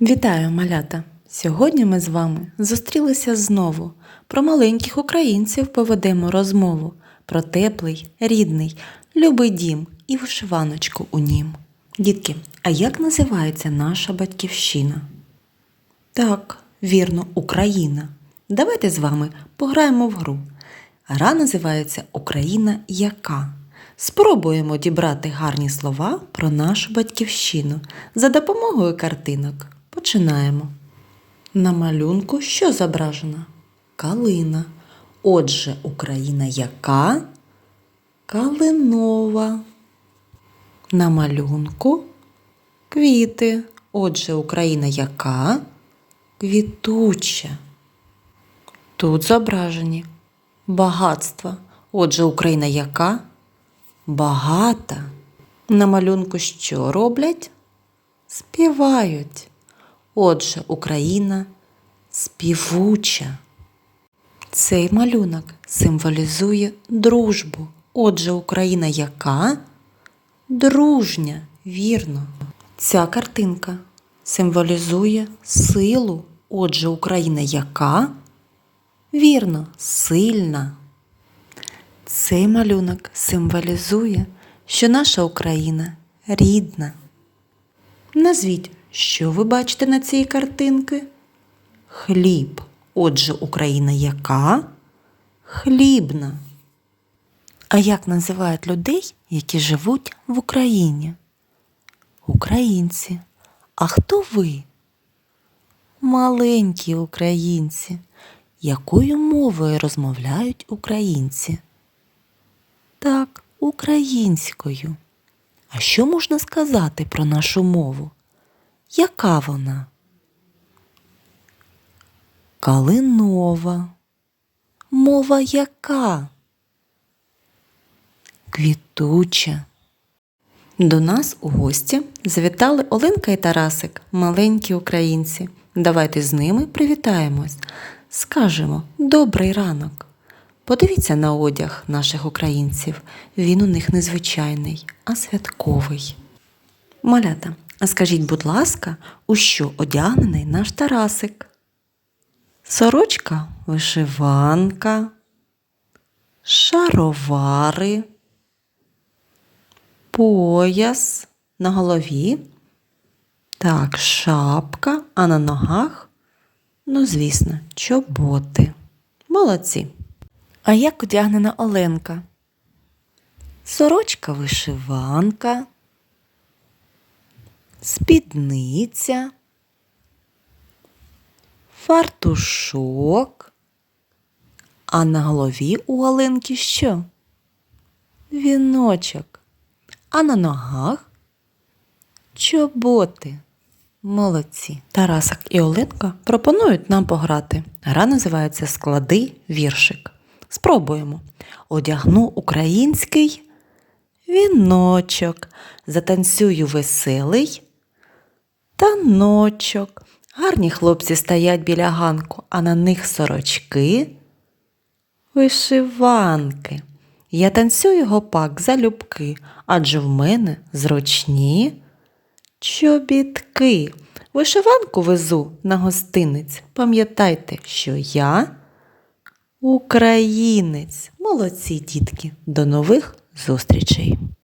Вітаю, малята! Сьогодні ми з вами зустрілися знову. Про маленьких українців поведемо розмову про теплий, рідний, любий дім і вишиваночку у нім. Дітки, а як називається наша батьківщина? Так, вірно, Україна. Давайте з вами пограємо в гру. Гра називається Україна яка. Спробуємо дібрати гарні слова про нашу батьківщину за допомогою картинок. Починаємо. На малюнку що зображено? Калина. Отже, Україна яка? Калинова. На малюнку квіти. Отже, Україна яка? Квітуча. Тут зображені багатства. Отже, Україна яка? Багата. На малюнку що роблять? Співають. Отже, Україна співуча. Цей малюнок символізує дружбу. Отже, Україна яка? Дружня, вірно. Ця картинка символізує силу. Отже, Україна яка? Вірно, сильна. Цей малюнок символізує, що наша Україна рідна. Назвіть, що ви бачите на цій картинці? Хліб. Отже, Україна яка? Хлібна. А як називають людей, які живуть в Україні? Українці. А хто ви? Маленькі українці. Якою мовою розмовляють українці? Так, українською. А що можна сказати про нашу мову? Яка вона? Калинова. Мова яка? Квітуча. До нас у гості завітали Оленка і Тарасик, маленькі українці. Давайте з ними привітаємось. Скажемо добрий ранок. Подивіться на одяг наших українців. Він у них не звичайний, а святковий. Малята, а скажіть, будь ласка, у що одягнений наш Тарасик? Сорочка вишиванка, шаровари, пояс на голові. Так, шапка, а на ногах, ну, звісно, чоботи. Молодці. А як одягнена Оленка? Сорочка вишиванка, спідниця, фартушок. А на голові у Оленки що? Віночок. А на ногах чоботи. Молодці. Тарасик і Оленка пропонують нам пограти. Гра називається Склади віршик. Спробуємо. Одягну український віночок, затанцюю веселий таночок. Гарні хлопці стоять біля ганку, а на них сорочки, вишиванки. Я танцюю гопак залюбки, адже в мене зручні чобітки. Вишиванку везу на гостинець. Пам'ятайте, що я українець. Молодці, дітки. До нових зустрічей!